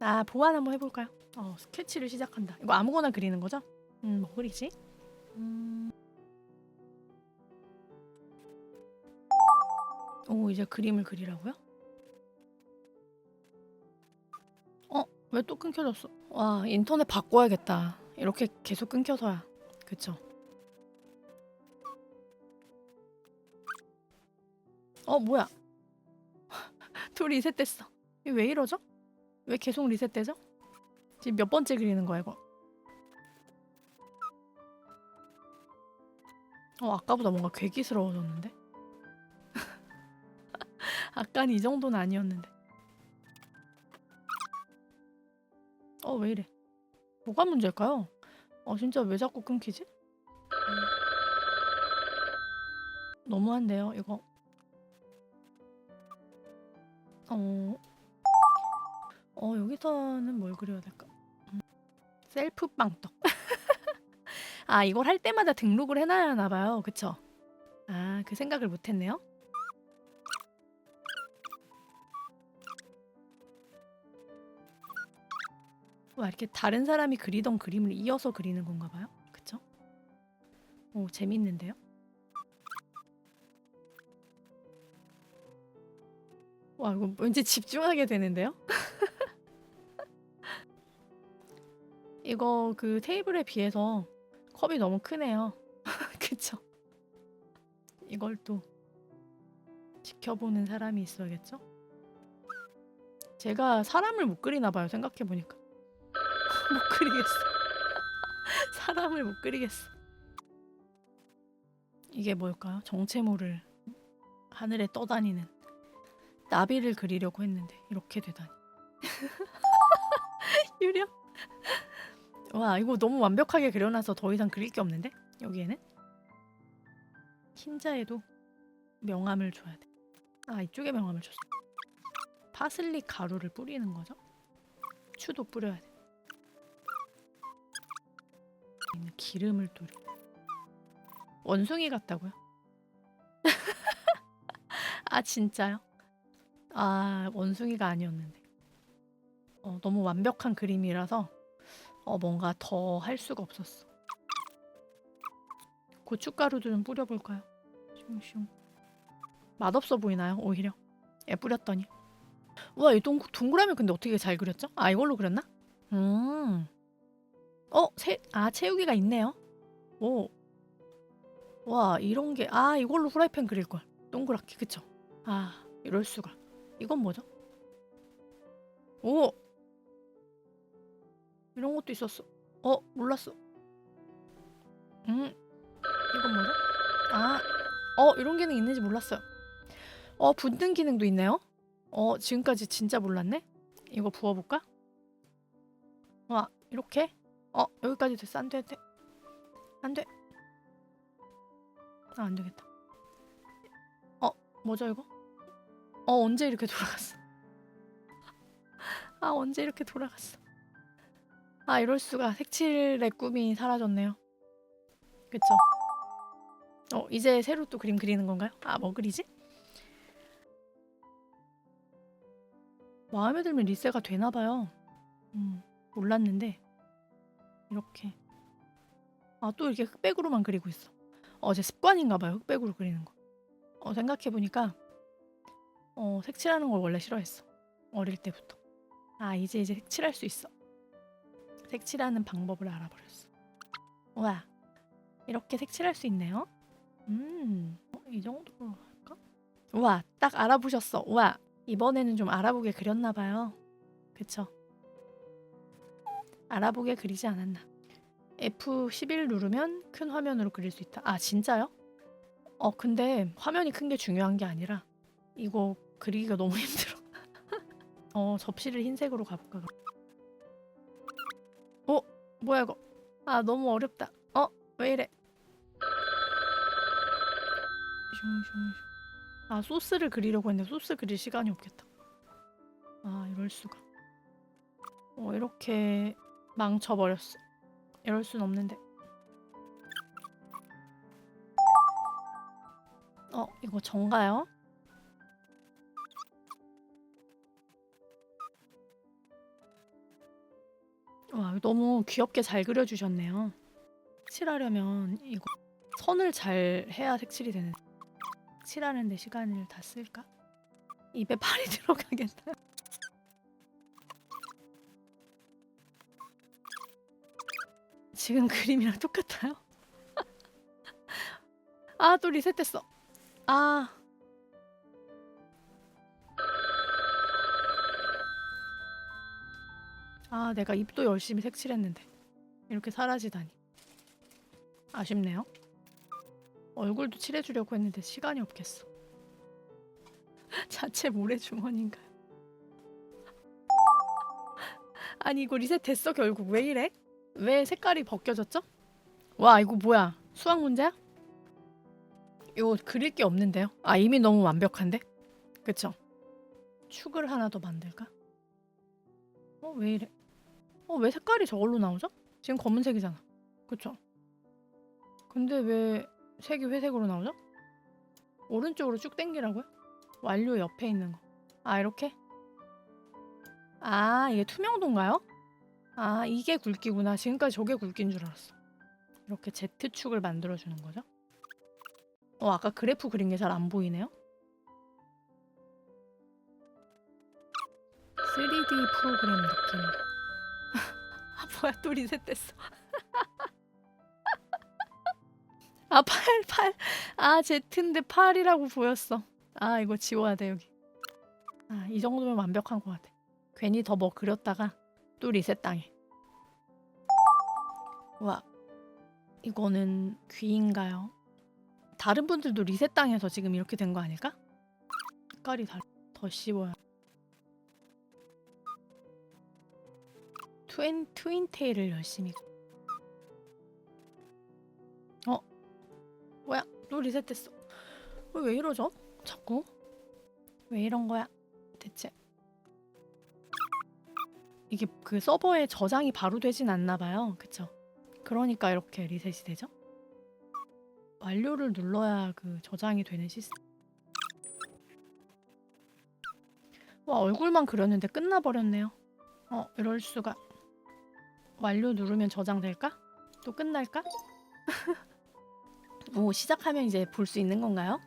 아 보완 한번 해볼까요? 어 스케치를 시작한다. 이거 아무거나 그리는 거죠? 음, 뭐 그리지? 음... 오 이제 그림을 그리라고요? 어? 왜 또 끊겨졌어? 와 인터넷 바꿔야겠다. 이렇게 계속 끊겨서야. 그쵸? 어 뭐야? 또 리셋됐어. 이게 왜 이러죠? 왜 계속 리셋되죠? 지금 몇 번째 그리는 거야 이거? 어 아까보다 뭔가 괴기스러워졌는데? 아까는 이 정도는 아니었는데. 어 왜 이래? 뭐가 문제일까요? 어 진짜 왜 자꾸 끊기지? 너무한데요 이거. 어. 어 여기서는 뭘 그려야 될까? 음. 셀프 빵떡. 아 이걸 할 때마다 등록을 해놔야 하나 봐요. 그쵸? 아 그 생각을 못했네요. 와 이렇게 다른 사람이 그리던 그림을 이어서 그리는 건가 봐요. 그쵸? 오 재밌는데요? 와 이거 왠지 집중하게 되는데요? 이거 그 테이블에 비해서 컵이 너무 크네요. 그쵸? 이걸 또 지켜보는 사람이 있어야겠죠? 제가 사람을 못 그리나 봐요. 생각해 보니까 못 그리겠어. 사람을 못 그리겠어. 이게 뭘까요? 정체모를 하늘에 떠다니는 나비를 그리려고 했는데 이렇게 되다니. 유령. 와 이거 너무 완벽하게 그려놔서 더 이상 그릴 게 없는데 여기에는 흰자에도 명암을 줘야 돼. 아 이쪽에 명암을 줬어. 파슬리 가루를 뿌리는 거죠? 추도 뿌려야 돼. 기름을 또 이렇게. 원숭이 같다고요? 아 진짜요? 아 원숭이가 아니었는데. 어, 너무 완벽한 그림이라서 어, 뭔가 더 할 수가 없었어. 고춧가루도 좀 뿌려볼까요? 슝슝. 맛없어 보이나요? 오히려. 예, 뿌렸더니. 우와, 이 동, 동그라미 근데 어떻게 잘 그렸죠? 아, 이걸로 그렸나? 음. 어, 새, 아, 채우기가 있네요. 오. 와, 이런 게, 아, 이걸로 후라이팬 그릴걸. 동그랗게, 그쵸? 아, 이럴 수가. 이건 뭐죠? 오! 이런 것도 있었어. 어, 몰랐어. 음, 이건 뭐죠? 아, 어, 이런 기능 있는지 몰랐어요. 어, 붓는 기능도 있네요. 어, 지금까지 진짜 몰랐네. 이거 부어볼까? 와, 이렇게? 어, 여기까지 됐어. 안 돼, 안 돼. 안 돼. 아, 안 되겠다. 어, 뭐죠, 이거? 어, 언제 이렇게 돌아갔어? 아, 언제 이렇게 돌아갔어? 아, 이럴 수가. 색칠의 꿈이 사라졌네요. 그쵸? 어, 이제 새로 또 그림 그리는 건가요? 아, 뭐 그리지? 마음에 들면 리세가 되나 봐요. 음, 몰랐는데 이렇게 아, 또 이렇게 흑백으로만 그리고 있어. 어, 제 습관인가 봐요. 흑백으로 그리는 거. 어, 생각해 보니까 어, 색칠하는 걸 원래 싫어했어. 어릴 때부터. 아, 이제 이제 색칠할 수 있어. 색칠하는 방법을 알아버렸어. 와, 이렇게 색칠할 수 있네요. 음, 어, 이 정도로 할까? 우와, 딱 알아보셨어. 우와, 이번에는 좀 알아보게 그렸나 봐요. 그쵸? 알아보게 그리지 않았나. F11 누르면 큰 화면으로 그릴 수 있다. 아, 진짜요? 어, 근데 화면이 큰 게 중요한 게 아니라 이거 그리기가 너무 힘들어. 어, 접시를 흰색으로 가볼까? 어, 뭐야 이거? 아, 너무 어렵다. 어, 왜 이래? 아 소스를 그리려고 했는데 소스 그릴 시간이 없겠다. 아 이럴 수가. 어 이렇게 망쳐버렸어. 이럴 순 없는데. 어 이거 정가요? 와 너무 귀엽게 잘 그려주셨네요. 칠하려면 이거 선을 잘 해야 색칠이 되는. 칠하는데 시간을 다 쓸까? 입에 팔이 들어가겠다. 지금 그림이랑 똑같아요? 아 또 리셋됐어. 아 아, 내가 입도 열심히 색칠했는데 이렇게 사라지다니 아쉽네요. 얼굴도 칠해주려고 했는데 시간이 없겠어. 자체 모래주머니인가요? 아니 이거 리셋됐어 결국 왜 이래? 왜 색깔이 벗겨졌죠? 와 이거 뭐야 수학 문제야? 이거 그릴 게 없는데요? 아 이미 너무 완벽한데? 그쵸? 축을 하나 더 만들까? 어 왜 이래? 어 왜 색깔이 저걸로 나오죠? 지금 검은색이잖아. 그쵸? 근데 왜 색이 회색으로 나오죠? 오른쪽으로 쭉 당기라고요? 완료 옆에 있는 거. 아 이렇게? 아 이게 투명도인가요? 아 이게 굵기구나. 지금까지 저게 굵기인 줄 알았어. 이렇게 Z축을 만들어주는 거죠? 어 아까 그래프 그린 게 잘 안 보이네요? 3D 프로그램. 아 뭐야 또 리셋됐어. 아 8, 8. 아 Z인데 8이라고 보였어. 아 이거 지워야 돼 여기. 아 이 정도면 완벽한 것 같아. 괜히 더 뭐 그렸다가 또 리셋 당해. 와 이거는 귀인가요? 다른 분들도 리셋 당해서 지금 이렇게 된 거 아닐까? 색깔이 다, 더 씹어야. 트윈 트윈테일을 열심히. 어 뭐야 또 리셋됐어. 어, 왜 이러죠? 자꾸 왜 이런 거야? 대체 이게 그 서버에 저장이 바로 되진 않나 봐요. 그쵸? 그러니까 이렇게 리셋이 되죠? 완료를 눌러야 그 저장이 되는 시스템. 와 얼굴만 그렸는데 끝나버렸네요. 어 이럴 수가. 완료 누르면 저장될까? 또 끝날까? 오 시작하면 이제 볼 수 있는 건가요?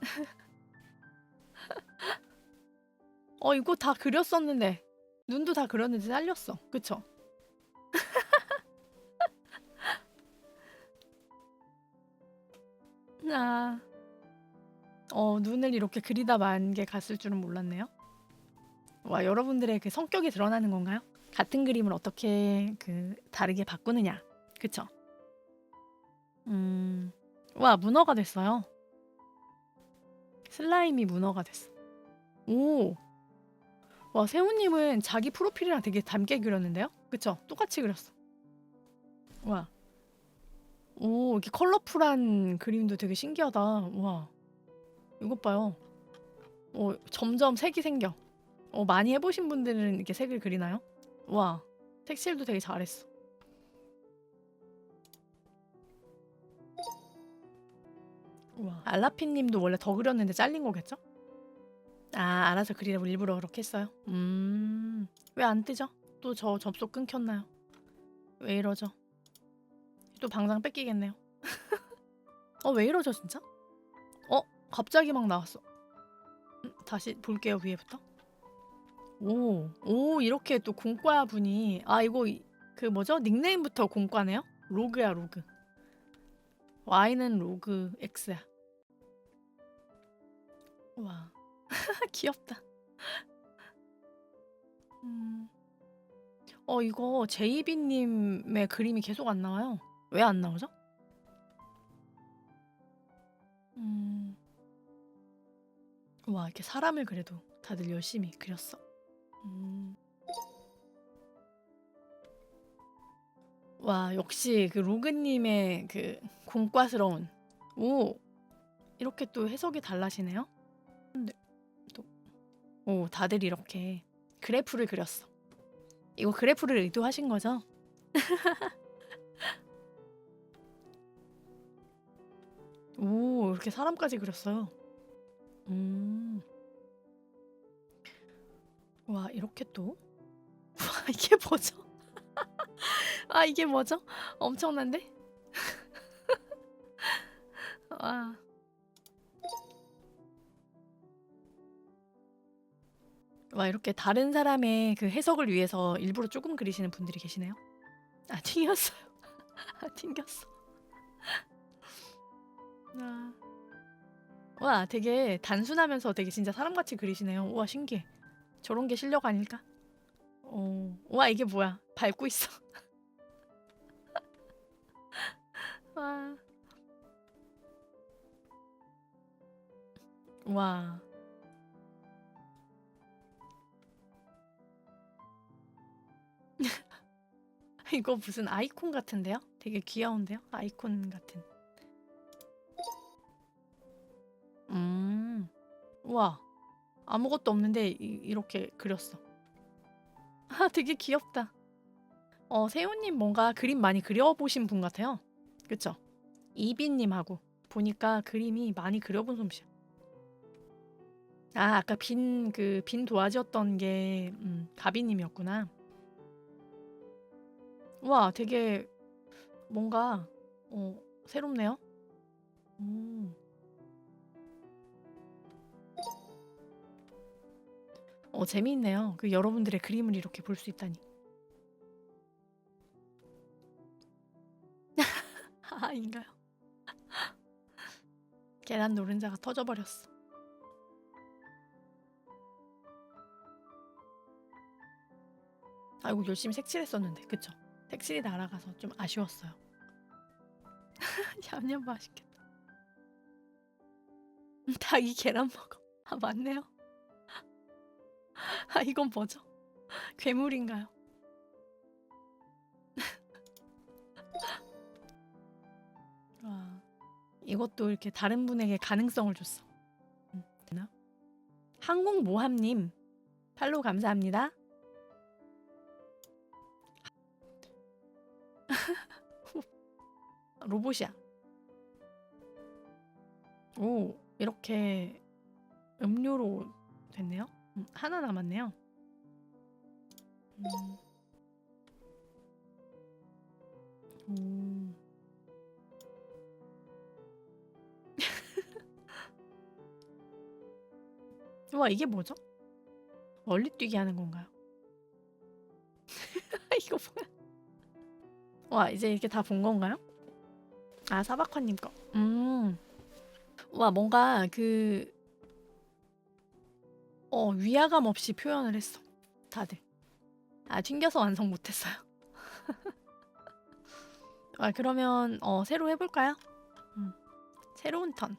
어 이거 다 그렸었는데 눈도 다 그렸는데 잘렸어. 그쵸? 아, 어 눈을 이렇게 그리다 만 게 갔을 줄은 몰랐네요. 와 여러분들의 그 성격이 드러나는 건가요? 같은 그림을 어떻게 그 다르게 바꾸느냐, 그쵸? 음, 와 문어가 됐어요. 슬라임이 문어가 됐어. 오, 와 세훈님은 자기 프로필이랑 되게 닮게 그렸는데요? 그쵸? 똑같이 그렸어. 와. 오, 이렇게 컬러풀한 그림도 되게 신기하다. 와. 이것 봐요. 어, 점점 색이 생겨. 어, 많이 해보신 분들은 이렇게 색을 그리나요? 와. 색칠도 되게 잘했어. 와. 알라핀 님도 원래 더 그렸는데 잘린 거겠죠? 아, 알아서 그리라고 일부러 그렇게 했어요. 음, 왜 안 뜨죠? 또 저 접속 끊겼나요? 왜 이러죠? 또 방송 뺏기겠네요. 어, 왜 이러죠, 진짜? 어, 갑자기 막 나왔어. 음, 다시 볼게요, 위에부터. 오, 오, 이렇게 또 공과 분이, 아, 이거, 이- 그 뭐죠? 닉네임부터 공과네요? 로그야, 로그. Y는 로그 X야. 와. 귀엽다. 음. 어 이거 제이비님의 그림이 계속 안 나와요. 왜 안 나오죠? 음. 와 이렇게 사람을 그래도 다들 열심히 그렸어. 음. 와 역시 그 로그님의 그 공과스러운 오 이렇게 또 해석이 달라지네요. 오, 다들 이렇게 그래프를 그렸어. 이거 그래프를 의도하신 거죠? 오, 이렇게 사람까지 그렸어요. 음. 와, 이렇게 또 이게 뭐죠? 아 이게 뭐죠? 엄청난데? 와. 와 이렇게 다른 사람의 그 해석을 위해서 일부러 조금 그리시는 분들이 계시네요. 아 튕겼어요. 아 튕겼어. 아. 와 되게 단순하면서 되게 진짜 사람같이 그리시네요. 우와 신기해. 저런 게 실력 아닐까? 어. 와 이게 뭐야? 밟고 있어. 와. 와. 이거 무슨 아이콘 같은데요? 되게 귀여운데요? 아이콘 같은. 음. 와. 아무것도 없는데 이, 이렇게 그렸어. 아, 되게 귀엽다. 어, 세훈님 뭔가 그림 많이 그려보신 분 같아요. 그쵸? 이빈님하고 보니까 그림이 많이 그려본 솜씨야. 아, 아까 빈, 그, 빈 도화지였던 게, 음, 가비님이었구나. 와, 되게, 뭔가, 어, 새롭네요. 음. 어, 재미있네요. 그 여러분들의 그림을 이렇게 볼 수 있다니. 아, 인가요? 계란 노른자가 터져버렸어. 아이고, 열심히 색칠했었는데, 그쵸? 색칠이 날아가서 좀 아쉬웠어요. 냠냠 맛있겠다. 닭이 계란 먹어. 아, 맞네요. 아, 이건 뭐죠? 괴물인가요? 와, 이것도 이렇게 다른 분에게 가능성을 줬어. 음, 되나? 항공모함님, 팔로우 감사합니다. 로봇이야. 오, 이렇게 음료로 됐네요. 음, 하나 남았네요. 음. 오. 와 이게 뭐죠? 멀리 뛰기 하는 건가요? 이거 뭐야? 와 이제 이렇게 다 본 건가요? 아 사박화님 거. 음. 와 뭔가 그 어, 위화감 없이 표현을 했어. 다들. 아, 튕겨서 완성 못했어요. 아, 그러면 어, 새로 해볼까요? 음, 새로운 턴.